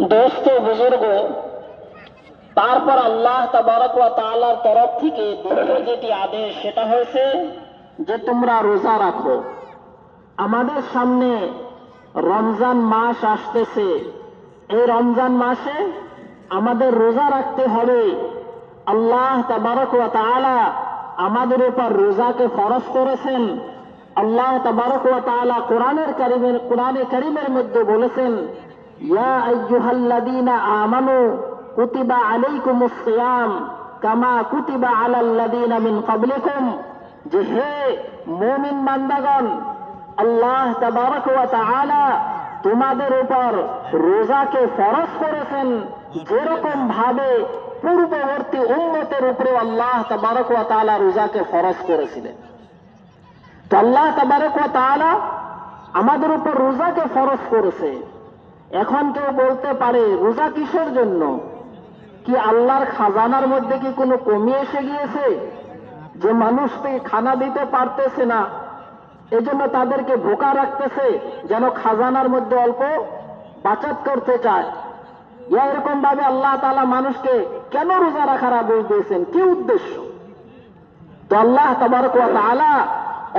দোস্ত বুজুর্গ, তারপর আল্লাহ তাবারক ওয়া তরফ থেকে দ্বিতীয় যেটি আদেশ, সেটা হয়েছে যে তোমরা রোজা রাখো। আমাদের সামনে রমজান মাস আসতেছে। এই রমজান মাসে আমাদের রোজা রাখতে হবে। আল্লাহ তাবারক ওয়া আমাদের উপর রোজাকে ফরজ করেছেন। আল্লাহ তাবারক ওয়া কোরআনের কারিমের কোরআনে কারিমের মধ্যে বলেছেন তোমাদের উপর রোজাকে ফরজ করেছেন যেরকম ভাবে পূর্ববর্তী উম্মতের উপরে আল্লাহ তাবারক রোজাকে ফরজ করেছিলেন। তো আল্লাহ তাবারক আমাদের উপর রোজাকে ফরজ করেছে। এখন কেউ বলতে পারে, রোজা কিসের জন্য? কি আল্লাহর খাজানার মধ্যে কি কোনো কমি এসে গিয়েছে? যে মানুষকে খানা দিতে পারতেছে না, এজন্য তাদেরকে ভোকা রাখতেছে, যেন খাজানার মধ্যে অল্প বাচাত করতে চায়। এরকম ভাবে আল্লাহ তাআলা মানুষকে কেন রোজা রাখার আদেশ দিয়েছেন? কি উদ্দেশ্য? তো আল্লাহ ওয়া তাআলা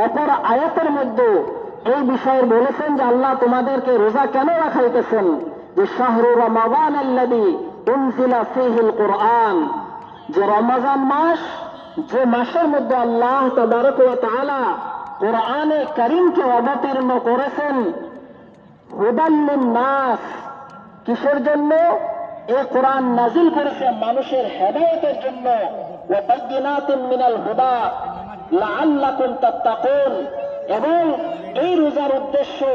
অপর আয়াতের মধ্যে এই বিষয়ে বলেছেন যে আল্লাহ তোমাদেরকে রোজা কেন রাখাইতেছেন? যে শাহরু রমাবান উনজিলা ফিহিল কোরআন। যে রমজান মাস, যে মাসের মধ্যে আল্লাহ ওয়া কোরআনে করিমকে অবতীর্ণ করেছেন হুদাল্লিন নাস কিসের জন্য? এ কোরআন নাজিল করেছে মানুষের হেদায়েতের জন্য। মিনাল হুদা লাআল্লাকুম তাত্তাকুন। এবং এই রোজার উদ্দেশ্য,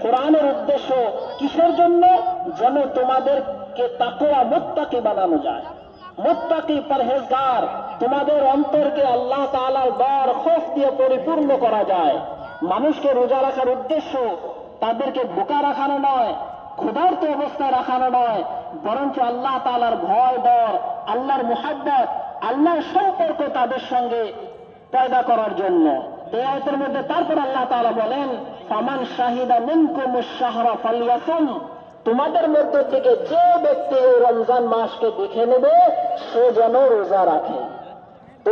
কোরআনের উদ্দেশ্য কিসের জন্য? যেন তোমাদেরকে তাকওয়া মুত্তাকি বানানো যায়। মুত্তাকি পরহেজগার, তোমাদের অন্তরকে আল্লাহ তাআলার ডর খৌফ দিয়ে পরিপূর্ণ করা যায়। মানুষকে রোজা রাখার উদ্দেশ্য তাদেরকে বোকা রাখানো নয়, ক্ষুধার্ত অবস্থায় রাখানো নয়, বরঞ্চ আল্লাহ তালার ভয়, ডর, আল্লাহর মুহাব্বত, আল্লাহর সম্পর্ক তাদের সঙ্গে পয়দা করার জন্য। এই আয়তের মধ্যে তারপর আল্লাহ তাআলা বলেন, ফামান শাহিদা মিনকুম শাহরা তোমাদের মধ্য থেকে যে ব্যক্তি এই রমজান মাসকে দেখে নেবে, সে যেন রোজা রাখে।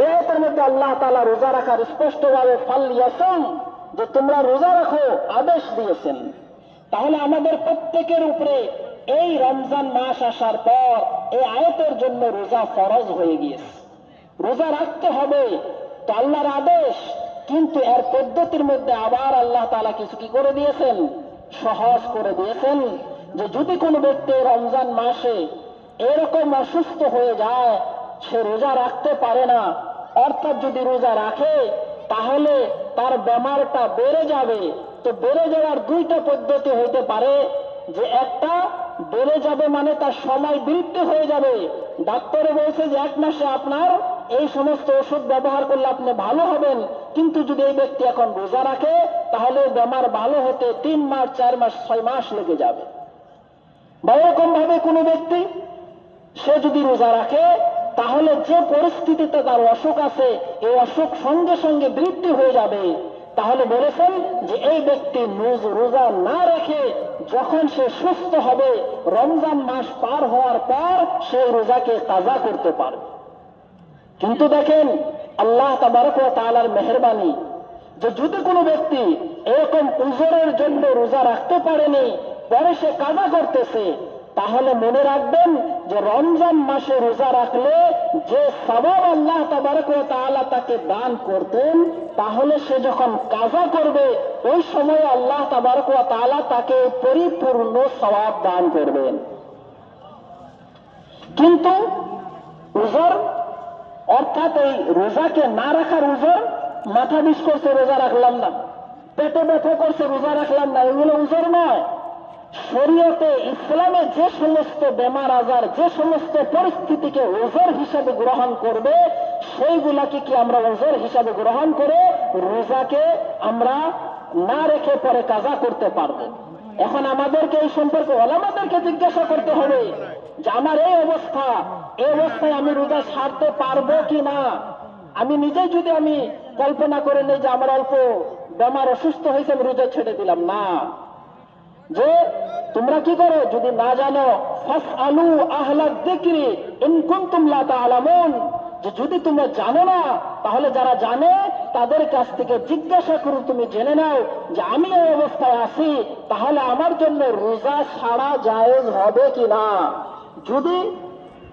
আয়তের মধ্যে আল্লাহ তাআলা রোজা রাখার স্পষ্টভাবে ফালিয়াসুম যে তোমরা রোজা রাখো, আদেশ দিয়েছেন। তাহলে আমাদের প্রত্যেকের উপরে এই রমজান মাস আসার পর এই আয়তের জন্য রোজা ফরজ হয়ে গিয়েছে। রোজা রাখতে হবে, তো আল্লাহর আদেশ। কিন্তু এর পদ্ধতির মধ্যে আবার আল্লাহ তাআলা কিছু কি করে দিয়েছেন? সহজ করে দিয়েছেন যে যদি কোনো ব্যক্তি রমজান মাসে এরকম অসুস্থ হয়ে যায়, সে রোজা রাখতে পারে না। অর্থাৎ যদি রোজা রাখে, তাহলে তার বেমারটা বেড়ে যাবে। তো বেড়ে যাওয়ার দুইটা পদ্ধতি হইতে পারে। যে একটা, বেড়ে যাবে মানে তার সময় বৃদ্ধি হয়ে যাবে। ডাক্তারে বলছে যে এক মাসে আপনার এই সমস্ত ওষুধ ব্যবহার করলে আপনি ভালো হবেন। কিন্তু যদি এই ব্যক্তি এখন রোজা রাখে, তাহলে বেমার ভালো হতে তিন মাস, চার মাস, ছয় মাস লেগে যাবে। বা এরকম ভাবে কোনো ব্যক্তি, সে যদি রোজা রাখে, তাহলে যে পরিস্থিতিতে তার অসুখ আছে, এই অসুখ সঙ্গে সঙ্গে বৃদ্ধি হয়ে যাবে। তাহলে বলেছেন যে এই ব্যক্তি নুজ- রোজা না রেখে, যখন সে সুস্থ হবে, রমজান মাস পার হওয়ার পর সেই রোজাকে তাজা করতে পারবে। কিন্তু দেখেন, আল্লাহ তাআলার মেহেরবানি যে যদি কোনো ব্যক্তি এরকম উজরের জন্য রোজা রাখতে পারেনি, পরে সে কাজা করতেছে, তাহলে মনে রাখবেন যে রমজান মাসে রোজা রাখলে যে সবাব আল্লাহ তাআলা তাকে দান করতেন, তাহলে সে যখন কাজা করবে, ওই সময় আল্লাহ তাআলা তাকে পরিপূর্ণ সওয়াব দান করবেন। কিন্তু উজর অর্থাৎ এই রোজাকে না রাখার উজর মাথা বিষ করছে, রোজা রাখলাম না। পেটে ব্যথা করছে, রোজা রাখলাম না। এগুলো উজর নয়। শরীয়তে ইসলামে যে সমস্ত বেমার আজার, যে সমস্ত পরিস্থিতিকে ওজর হিসাবে গ্রহণ করবে, সেইগুলাকে কি আমরা ওজর হিসাবে গ্রহণ করে রোজাকে আমরা না রেখে পরে কাজা করতে পারব? এখন আমাদেরকে এই সম্পর্কে ওলামাদেরকে জিজ্ঞাসা করতে হবে যে আমার এই অবস্থা এই অবস্থায় আমি রোজা ছাড়তে পারব কি না? আমি নিজেই যদি আমি কল্পনা করে নেই যে আমার অল্প বেমার অসুস্থ হয়েছে, আমি রোজা ছেড়ে দিলাম। না। যে তোমরা কি করো? যদি না জানো ফাস আলু আহলা দিক্রি ইন কুনতুম লা তাআলামুন। যে যদি তোমরা জানো না, তাহলে যারা জানে তাদের কাছ থেকে জিজ্ঞাসা করো তুমি জেনে নাও যে আমি এই অবস্থায় আছি, তাহলে আমার জন্য রোজা ছাড়া জায়েজ হবে কি না? যদি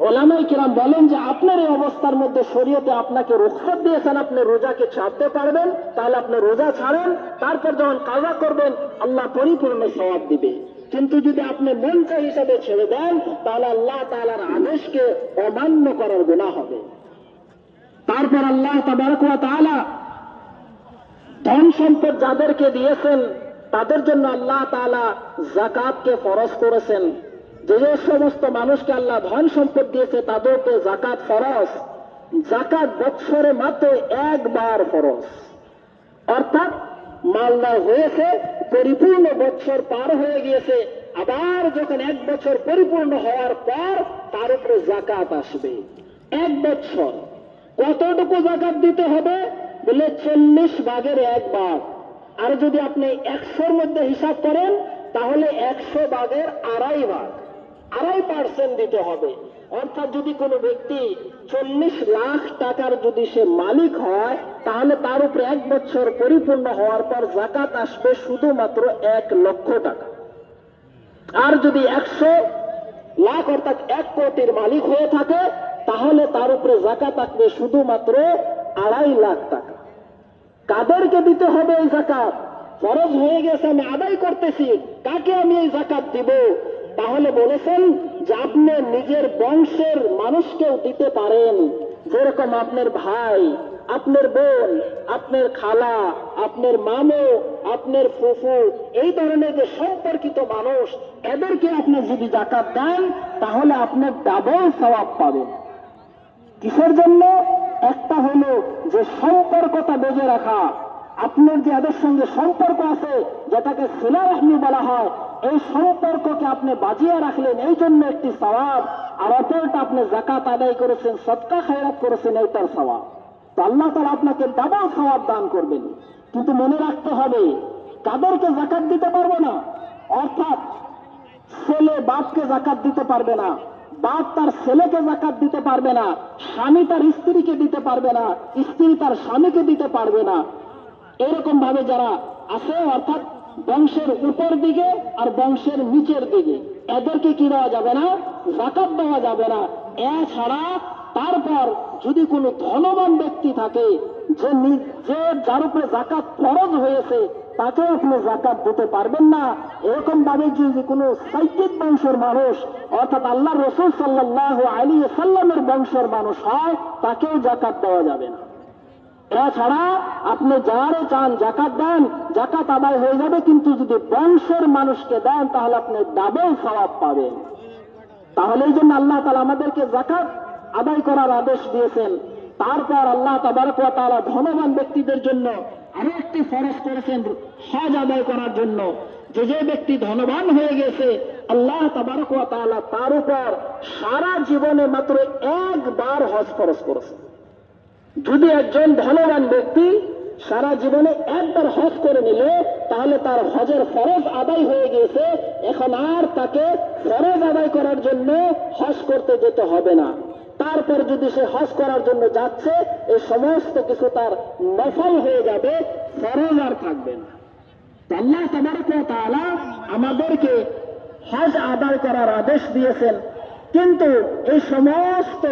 ওলামাই কিরাম বলেন যে আপনার এই অবস্থার মধ্যে শরীয়তে আপনাকে রুখসত দিয়েছেন, আপনি রোজাকে ছাড়তে পারবেন, তাহলে আপনি রোজা ছাড়েন, তারপর যখন কাজা করবেন, আল্লাহ পরিপূর্ণ সওয়াব দিবে। কিন্তু যদি আপনি মঞ্চা হিসাবে ছেড়ে দেন, তাহলে আল্লাহ তাআলার আদেশকে অমান্য করার গুনাহ হবে। তারপর আল্লাহ তাবারক ওয়া তাআলা ধন সম্পদ যাদেরকে দিয়েছেন, তাদের জন্য আল্লাহ তাআলা জাকাতকে ফরজ করেছেন। যে যে সমস্ত মানুষকে আল্লাহ ধন সম্পদ দিয়েছে, তাদেরকে জাকাত ফরজ। জাকাত বৎসরে মাত্র একবার ফরজ। অর্থাৎ মালদা হয়েছে, পরিপূর্ণ বছর পার হয়ে গিয়েছে, আবার যখন এক বছর পরিপূর্ণ হওয়ার পর তার উপরে জাকাত আসবে। এক বছর কতটুকু জাকাত দিতে হবে? বলে চল্লিশ ভাগের এক ভাগ। আর যদি আপনি একশোর মধ্যে হিসাব করেন, তাহলে একশো ভাগের আড়াই ভাগ। আড়াই পার্সেন্ট দিতে হবে। অর্থাৎ যদি কোনো ব্যক্তি চল্লিশ লাখ টাকার যদি সে মালিক হয়, তাহলে তার উপরে এক বছর পরিপূর্ণ হওয়ার পর জাকাত আসবে শুধুমাত্র এক লক্ষ টাকা। আর যদি একশো লাখ অর্থাৎ এক কোটির মালিক হয়ে থাকে, তাহলে তার উপরে জাকাত আসবে শুধুমাত্র আড়াই লাখ টাকা। কাদেরকে দিতে হবে এই জাকাত ফরজ হয়ে গেছে, আমি আদায় করতেছি, কাকে আমি এই জাকাত দিব? তাহলে বলেছেন যে আপনি নিজের বংশের মানুষকেও দিতে পারেন। যেরকম আপনার ভাই, আপনার বোন, আপনার খালা, আপনার মামু, আপনার ফুফু, এই ধরনের যে সম্পর্কিত মানুষ, এদেরকে আপনি যদি জাকাত দেন, তাহলে আপনার ডাবল সওয়াব পাবেন। কিসের জন্য? একটা হলো যে সম্পর্কটা বেজে রাখা, আপনার যে এদের সঙ্গে সম্পর্ক আছে, যেটাকে সিলা রাহমি বলা হয়, এই সম্পর্ককে আপনি বাজিয়ে রাখলেন, এই জন্য একটি সওয়াব। আর অপরটা আপনি জাকাত আদায় করেছেন সৎকা খায়রাত করেছেন এইটার সওয়াব। তো আল্লাহ তালা আপনাকে ডাবল সওয়াব দান করবেন। কিন্তু মনে রাখতে হবে, কাদেরকে জাকাত দিতে পারব না? অর্থাৎ ছেলে বাপকে জাকাত দিতে পারবে না। বাপ তার ছেলেকে জাকাত দিতে পারবে না, স্বামী তার স্ত্রীকে দিতে পারবে না, স্ত্রী তার স্বামীকে দিতে পারবে না। এরকম ভাবে যারা আছে, অর্থাৎ বংশের উপর দিকে আর বংশের নিচের দিকে, এদেরকে কি দেওয়া যাবে না? জাকাত দেওয়া যাবে না। এছাড়া তারপর যদি কোনো ধনবান ব্যক্তি থাকে, যে যার উপরে জাকাত ফরজ হয়েছে তাকে আপনি জাকাত দিতে পারবেন না। এরকম ভাবে যদি কোনো সাইকিক বংশের মানুষ, অর্থাৎ আল্লাহ রসুল সাল্লাহ আলী সাল্লামের বংশের মানুষ হয়, তাকেও জাকাত দেওয়া যাবে না। এছাড়া আপনি যারে চান জাকাত দেন জাকাত আদায় হয়ে যাবে, কিন্তু যদি বংশের মানুষকে দেন, তাহলে আপনি ডাবল সওয়াব পাবেন। তাহলে এই জন্য আল্লাহ তালা আমাদেরকে জাকাত আদায় করার আদেশ দিয়েছেন। তারপর আল্লাহ তাবারক ধনবান ব্যক্তিদের জন্য আরও একটি ফরজ করেছেন হজ আদায় করার জন্য। যে যে ব্যক্তি ধনবান হয়ে গেছে, আল্লাহ তার উপর সারা জীবনে মাত্র একবার হজ ফরজ করেছেন যদি একজন ধনবান ব্যক্তি সারা জীবনে একবার হজ করে নিলে, তাহলে তার হজের ফরজ আদায় হয়ে গিয়েছে। এখন আর তাকে ফরজ আদায় করার জন্য হজ করতে যেতে হবে না। তারপর যদি সে হজ করার জন্য যাচ্ছে এই সমস্ত কিছু তার নফল হয়ে যাবে, ফরজ আর থাকবে না। আল্লাহ ওয়া আমাদেরকে হজ আদায় করার আদেশ দিয়েছেন। কিন্তু এই সমস্ত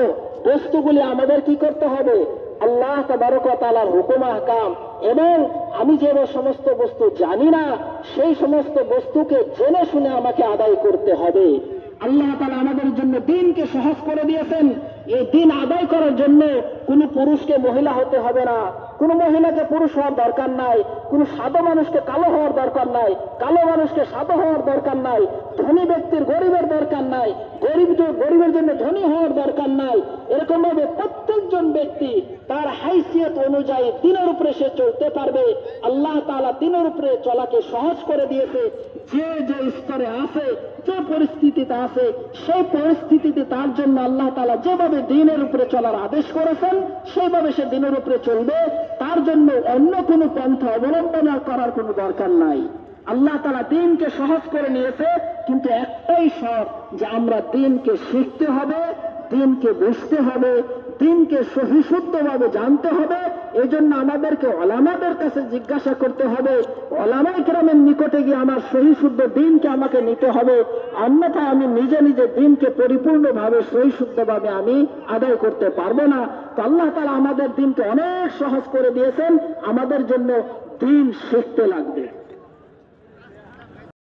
বস্তুগুলি আমাদের কি করতে হবে? আল্লাহ তাআলার হুকুম আহকাম। এবং আমি যে সমস্ত বস্তু জানি না, সেই সমস্ত বস্তুকে জেনে শুনে আমাকে আদায় করতে হবে। আল্লাহ তালা আমাদের জন্য দিনকে সহজ করে দিয়েছেন। এই দিন আদায় করার জন্য কোনো পুরুষকে মহিলা হতে হবে না। কোনো মহিলাকে পুরুষ হওয়ার দরকার নাই, কোনো সাদা মানুষকে কালো হওয়ার দরকার নাই, কালো মানুষকে সাদা হওয়ার দরকার নাই, ধনী ব্যক্তির গরিবের দরকার নাই, গরিব গরিবের জন্য ধনী হওয়ার দরকার নাই। এরকম ভাবে প্রত্যেকজন ব্যক্তি তার হাইসিয়ত অনুযায়ী দিনের উপরে সে চলতে পারবে। আল্লাহ তালা দিনের উপরে চলাকে সহজ করে দিয়েছে। যে যে স্তরে আছে যে পরিস্থিতিতে আছে, সেই পরিস্থিতিতে তার জন্য আল্লাহ তাআলা যেভাবে দিনের উপরে চলার আদেশ করেছেন, সেইভাবে সে দিনের উপরে চলবে। তার জন্য অন্য কোনো পন্থা অবলম্বন করার কোনো দরকার নাই। আল্লাহ তালা দিনকে সহজ করে নিয়েছে, কিন্তু একটাই শর্ত যে আমরা দিনকে শিখতে হবে, দিনকে বুঝতে হবে দিনকে সহিশুদ্ধভাবে জানতে হবে এই জন্য আমাদেরকে ওলামাদের কাছে জিজ্ঞাসা করতে হবে, ওলামাই কেরামের নিকটে গিয়ে আমার সহিশুদ্ধ দিনকে আমাকে নিতে হবে, অন্যথায় আমি নিজে নিজে দিনকে পরিপূর্ণভাবে সহিশুদ্ধভাবে আমি আদায় করতে পারব না। তো আল্লাহ তালা আমাদের দিনকে অনেক সহজ করে দিয়েছেন, আমাদের জন্য দিন শিখতে লাগবে।